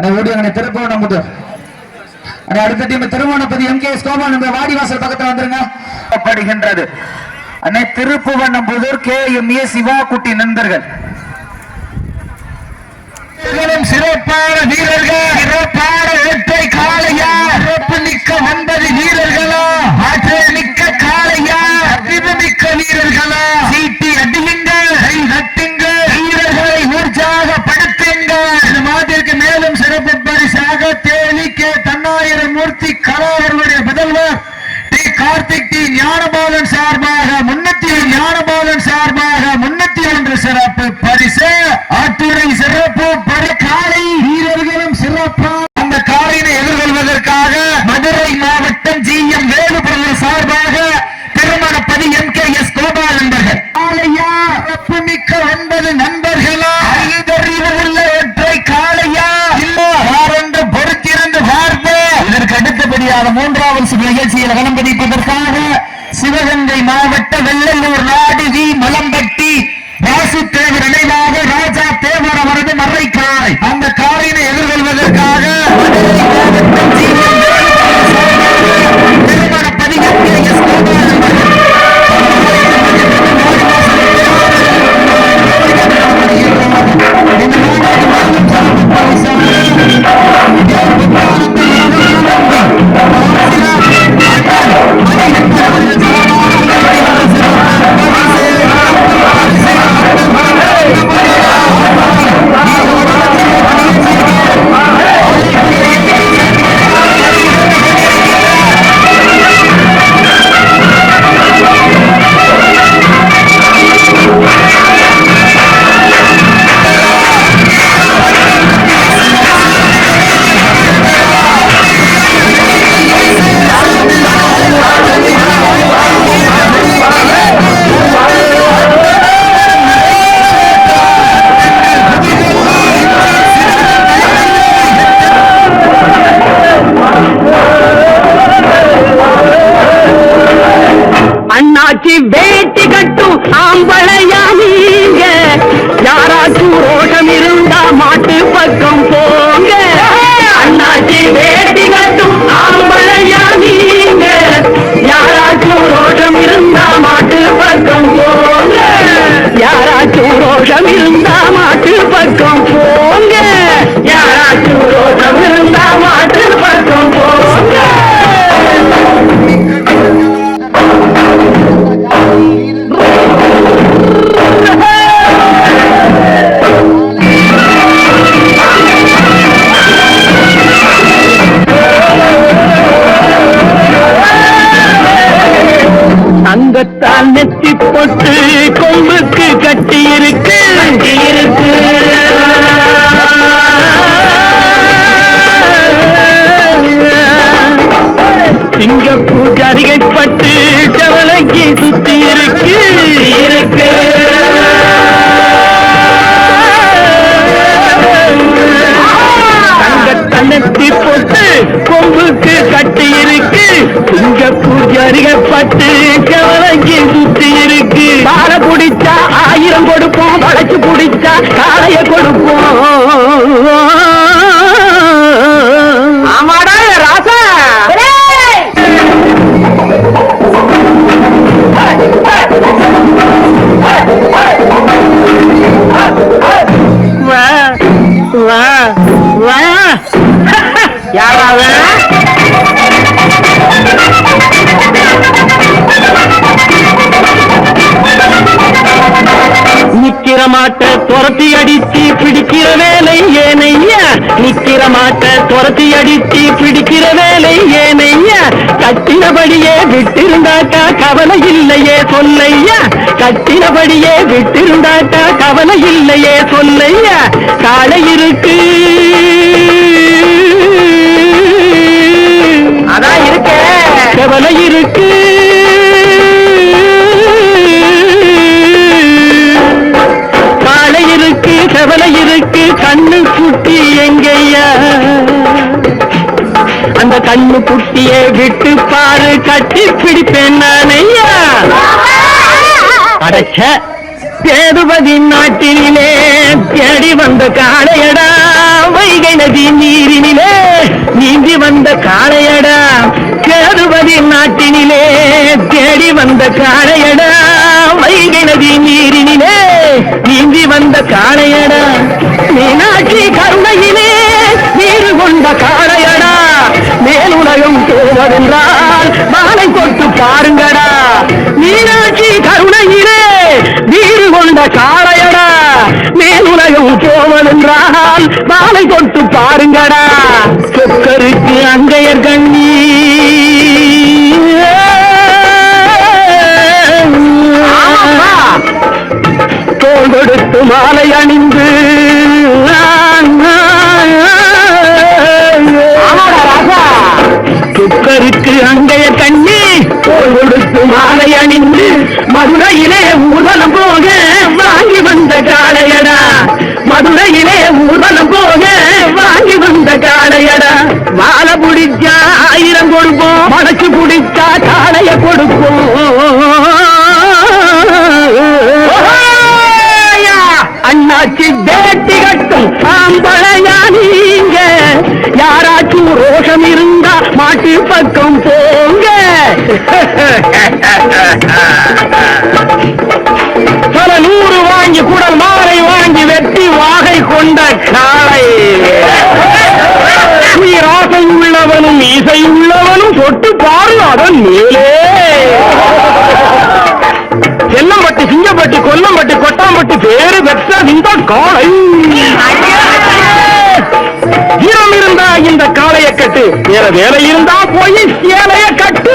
அண்ணா ஓடி திருப்பவனம் அண்ணா அடுத்த team Thirumanapathi M K S Gopal நம்ம வாடிவாசல் பக்கத்துல வந்துருங்க. படுகின்றது அண்ணே Thiruppuvanampudur K M A Siva Kutty நண்பர்கள் சிறப்பான வீரர்கள். சிறப்பான ஒற்றை காளையா. சிறப்பு மிக்க ஒன்பது வீரர்களா ஆற்றல் மிக்க காளையா அறிவு மிக்க வீரர்களா சீட்டி அடியுங்கள் கை தட்டுங்கள் வீரர்களை உற்சாகப்படுத்துங்கள் இந்த மாதிரிக்கு மேலும் சிறப்பு பரிசாக தேனி கே தன்னாயிரம் மூர்த்தி கலாவர்களுடைய முதல்வர் டி. கார்த்திக் டி. ஞானபாலன் சார்பாக முன்னூத்தி ஞானபாலன் சார்பாக முன்னூத்தி ஒன்று சிறப்பு பரிசு. ஆட்டுரை சிறப்பு பரிசு காலை வீரர்களும் சிறப்பு அந்த காலையினை எதிர்கொள்வதற்காக மதுரை மாவட்டம் ஜி எம் வேலுபுரம் சார்பாக Thirumanapathi M K S Gopal நண்பர்கள் காளையா சிறப்பு மிக்க ஒன்பது நண்பர்களா ஐதறிவு உள்ள ஒற்றை காளையா இல்ல வாரொன்று பொறுத்திருந்து பார்த்து இதற்கு அடுத்தபடியாக மூன்றாவது சுற்று நிகழ்ச்சியில் கலம் பதிப்பதற்காக சிவகங்கை மாவட்ட வெள்ளலூர் நாடு வி மலம்பட்டி ராசு தேவர் நினைவாக ராஜா தேவர் அவரது மறைக்காய். அந்த காரினை எதிர்கொள்வதற்காக தங்கத்தால் நெத்தி பொட்டு கொம்புக்கு கட்டி இருக்கு இருக்கு சிங்க பூஜாரிகள் பட்டு கவலைக்கு சுத்தி இருக்கு இருக்கு தன்னத்தி போட்டு கொம்புக்கு கட்டி இருக்கு இங்க பூஜாரிகள் கொடுப்போம் வளைச்சு பிடிச்சா காளைய கொடுப்போம். துரத்தி அடித்து பிடிக்கிற வேலை ஏனையா? நிக்கிற மாட்ட துரத்தி அடித்து பிடிக்கிற வேலை ஏனையா? கட்டினபடியே விட்டிருந்தாட்டா கவலை இல்லையே சொல்லையா? கட்டினபடியே விட்டிருந்தாட்டா கவலை இல்லையே சொல்லையா? காலை இருக்கு. அதான் இருக்க. கவலை இருக்கு. கண்ணு குட்டி எங்கையா அந்த கண்ணு குட்டியை விட்டு பாரு கட்டி பிடிப்பேன் நானையா அடைச்ச சேதுபதி நாட்டினிலே தேடி வந்த காளையடா. வைகை நதி நீரினிலே நீந்தி வந்த காளையடா. கேதுபதி நாட்டினிலே தேடி வந்த காளையடா. வைகை நதி நீரினிலே நீந்தி வந்த காளையடா. மீனாட்சி கருணையிலே நீரு கொண்ட காளையடா மேலுலகம் போவதென்றால் மாலை தொட்டு பாருங்கடா. மீனாட்சி கருணையிலே நீரு கொண்ட காளையடா மேலுலகம் போவதென்றால் மாலை தொட்டு பாருங்கடா. சொக்கருக்கு அங்கையர் கண்ணீர். வாங்கி வந்த காளையடா. மாலை பிடிச்சா ஆயிரம் கொடுப்போம். மடச்சு பிடிச்சா காளைய கொடுப்போம். அண்ணாச்சி வேட்டி கட்டும் ஆம்பளையா நீங்க. யாராச்சும் ரோஷம் இருந்தா மாட்டு பக்கம் போங்க. இசை உள்ளவனும் தொட்டு பாரு அதன் மேலே. செல்லம்பட்டி சிங்கப்பட்டி கொல்லம்பட்டி கொட்டாம்பட்டி பேரு பெற்ற இந்த காளை. ஈரம் இருந்தா இந்த காளைய கட்டு வேற வேலை இருந்தா போய் சேலைய கட்டு.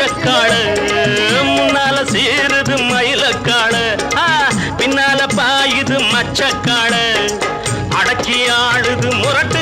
மச்சக்காடு முன்னால சேருது மயிலக்காடு பின்னால பாயுது மச்சக்காடு அடக்கி ஆடுது முரட்டு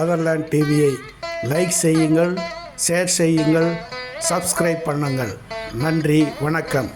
மதர்லேண்ட் டிவியை லைக் செய்யுங்கள் ஷேர் செய்யுங்கள் சப்ஸ்கிரைப் பண்ணுங்கள். நன்றி வணக்கம்.